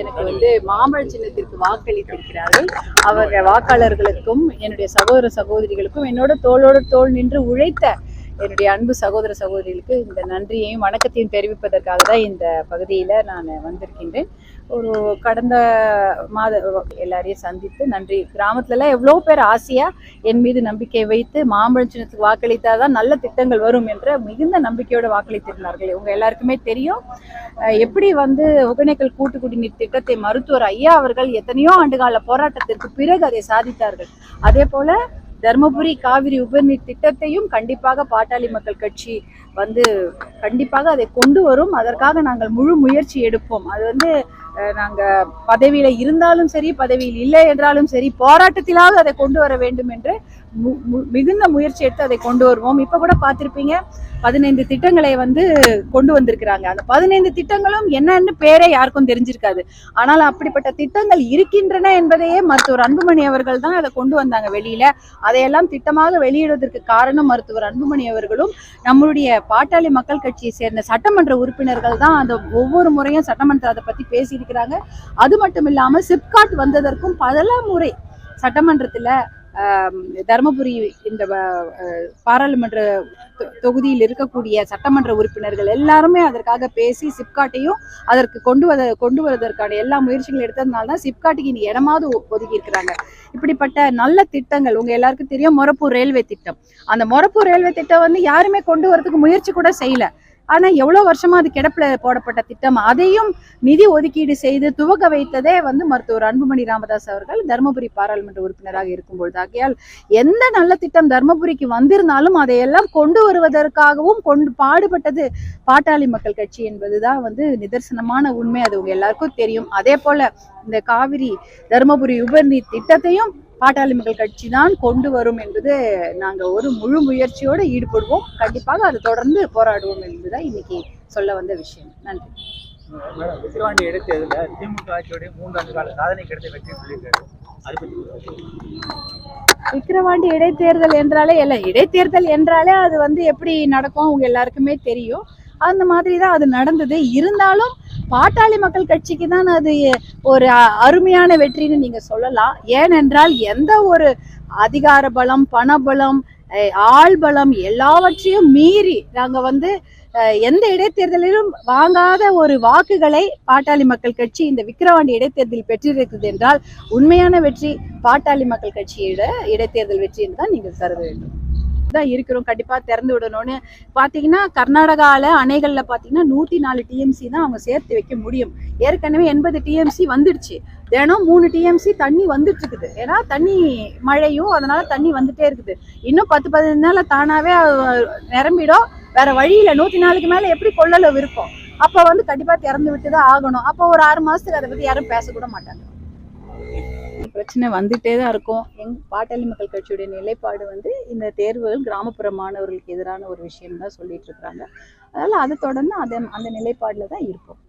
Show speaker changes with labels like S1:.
S1: எனக்கு வந்து மாமழ சின்னத்திற்கு வாக்களித்திருக்கிறார்கள். அவர்கள் வாக்காளர்களுக்கும் என்னுடைய சகோதர சகோதரிகளுக்கும் என்னோட தோளோடு தோல் நின்று உழைத்த என்னுடைய அன்பு சகோதர சகோதரிகளுக்கு இந்த நன்றியையும் வணக்கத்தையும் தெரிவிப்பதற்காக தான் இந்த பகுதியில் நான் வந்திருக்கின்றேன். ஒரு கடந்த மாத எல்லாரையும் சந்தித்து நன்றி. கிராமத்துலலாம் எவ்வளோ பேர் ஆசையாக என் மீது நம்பிக்கை வைத்து மாம்பழம் சின்னத்துக்கு வாக்களித்தால் தான் நல்ல திட்டங்கள் வரும் என்ற மிகுந்த நம்பிக்கையோடு வாக்களித்திருந்தார்கள். இவங்க எல்லாருக்குமே தெரியும். எப்படி வந்து ஒகேனக்கல் கூட்டு குடிநீர் திட்டத்தை மருத்துவர் ஐயா அவர்கள் எத்தனையோ ஆண்டுகால போராட்டத்திற்கு பிறகு அதை சாதித்தார்கள். அதே போல தருமபுரி காவிரி உபரிநீர் திட்டத்தையும் கண்டிப்பாக பாட்டாளி மக்கள் கட்சி வந்து கண்டிப்பாக அதை கொண்டு வரும். அதற்காக நாங்கள் முழு முயற்சி எடுப்போம். அது வந்து அஹ், நாங்க இருந்தாலும் சரி பதவியில் இல்லை என்றாலும் சரி போராட்டத்திலாவது அதை கொண்டு வர வேண்டும் என்று மிகுந்த முயற்சி எடுத்து அதை கொண்டு வருவோம். இப்ப கூட பார்த்திருப்பீங்க பதினைந்து திட்டங்களை வந்து கொண்டு வந்திருக்கிறாங்க. அந்த பதினைந்து திட்டங்களும் என்னன்னு பேரே யாருக்கும் தெரிஞ்சிருக்காது. ஆனால் அப்படிப்பட்ட திட்டங்கள் இருக்கின்றன என்பதையே மருத்துவர் அன்புமணி அவர்கள் தான் அதை கொண்டு வந்தாங்க வெளியில. அதையெல்லாம் திட்டமாக வெளியிடுவதற்கு காரணம் மருத்துவர் அன்புமணி அவர்களும் நம்மளுடைய பாட்டாளி மக்கள் கட்சியை சேர்ந்த சட்டமன்ற உறுப்பினர்கள் தான் அந்த ஒவ்வொரு முறையும் சட்டமன்ற அதை பத்தி பேசியிருக்கிறாங்க. அது மட்டும் இல்லாமல் சிப்காட் வந்ததற்கும் பல முறை சட்டமன்றத்தில் தருமபுரி இந்த பாராளுமன்ற தொ- தொகுதியில் இருக்கக்கூடிய சட்டமன்ற உறுப்பினர்கள் எல்லாருமே அதற்காக பேசி சிப்காட்டையும் அதற்கு கொண்டு வர கொண்டு வருவதற்கான எல்லா முயற்சிகளும் எடுத்ததுனால தான் சிப்காட்டுக்கு இனி இடமாவது ஒதுக்கி இருக்கிறாங்க. இப்படிப்பட்ட நல்ல திட்டங்கள் உங்க எல்லாருக்கும் தெரியும் மொரப்பூர் ரயில்வே திட்டம். அந்த மொரப்பூர் ரயில்வே திட்டம் வந்து யாருமே கொண்டு வரதுக்கு முயற்சி கூட செய்யல. ஆனா எவ்வளவு வருஷமா அது கிடப்புல போடப்பட்ட திட்டம்? அதையும் நிதி ஒதுக்கீடு செய்து துவக்க வைத்ததே வந்து மருத்துவர் அன்புமணி ராமதாஸ் அவர்கள் தருமபுரி பாராளுமன்ற உறுப்பினராக இருக்கும் பொழுது ஆகையால் எந்த நல்ல திட்டம் தருமபுரிக்கு வந்திருந்தாலும் அதையெல்லாம் கொண்டு வருவதற்காகவும் கொண்டு பாடுபட்டது பாட்டாளி மக்கள் கட்சி என்பதுதான் வந்து நிதர்சனமான உண்மை. அது உங்க எல்லாருக்கும் தெரியும். அதே போல இந்த காவிரி தருமபுரி உபரி திட்டத்தையும் பாட்டாளி மக்கள் கட்சி தான் கொண்டு வரும் என்பது நாங்க ஒரு முழு முயற்சியோடு ஈடுபடுவோம். கண்டிப்பாக அது தொடர்ந்து போராடுவோம் என்பதுதான் இன்னைக்கு சொல்ல வந்த விஷயம். நன்றி.
S2: விக்கிரவாண்டி இடைத்தேர்தலில் திமுக ஆட்சியுடைய மூன்றாண்டு கால சாதனை கிடைத்த வெற்றி சொல்லியிருக்காரு. அதை
S1: விக்கிரவாண்டி இடைத்தேர்தல் என்றாலே இல்லை இடைத்தேர்தல் என்றாலே அது வந்து எப்படி நடக்கும் அவங்க எல்லாருக்குமே தெரியும். அந்த மாதிரி தான் அது நடந்தது. இருந்தாலும் பாட்டாளி மக்கள் கட்சிக்கு தான் அது ஒரு அருமையான வெற்றின்னு நீங்க சொல்லலாம். ஏனென்றால் எந்த ஒரு அதிகார பலம் பணபலம் அஹ், ஆள் பலம் எல்லாவற்றையும் மீறி நாங்க வந்து அஹ், எந்த இடைத்தேர்தலிலும் வாங்காத ஒரு வாக்குகளை பாட்டாளி மக்கள் கட்சி இந்த விக்கிரவாண்டி இடைத்தேர்தலில் பெற்றிருக்கிறது என்றால் உண்மையான வெற்றி பாட்டாளி மக்கள் கட்சியோட இடைத்தேர்தல் வெற்றி என்று தான் நீங்கள் கருத வேண்டும். தான் இருக்கிறோம். கண்டிப்பாக திறந்து விடணும்னு. பார்த்தீங்கன்னா கர்நாடகாவில் அணைகள்ல பார்த்தீங்கன்னா நூத்தி நாலு டிஎம்சி தான் அவங்க சேர்த்து வைக்க முடியும். ஏற்கனவே எண்பது டிஎம்சி வந்துடுச்சு. தினம் மூணு டிஎம்சி தண்ணி வந்துட்டு இருக்குது ஏன்னா தண்ணி மழையும் அதனால தண்ணி வந்துட்டே இருக்குது. இன்னும் பத்து பதினஞ்சு நாள்ல தானாவே நிரம்பிடும். வேற வழியில நூற்றி நாலுக்கு மேலே எப்படி கொள்ளளவு இருக்கும்? அப்போ வந்து கண்டிப்பாக திறந்து விட்டு தான் ஆகணும். அப்போ ஒரு ஆறு மாசத்துக்கு அதை பற்றி யாரும் பேசக்கூட மாட்டாங்க. பிரச்சனை வந்துட்டே தான் இருக்கும். எங் பாட்டாளி மக்கள் கட்சியுடைய நிலைப்பாடு வந்து இந்த தேர்வுகள் கிராமப்புற மாணவர்களுக்கு எதிரான ஒரு விஷயம் தான் சொல்லிட்டு இருக்காங்க அதனால அதை தொடர்ந்து அதை அந்த நிலைப்பாடில் தான் இருப்போம்.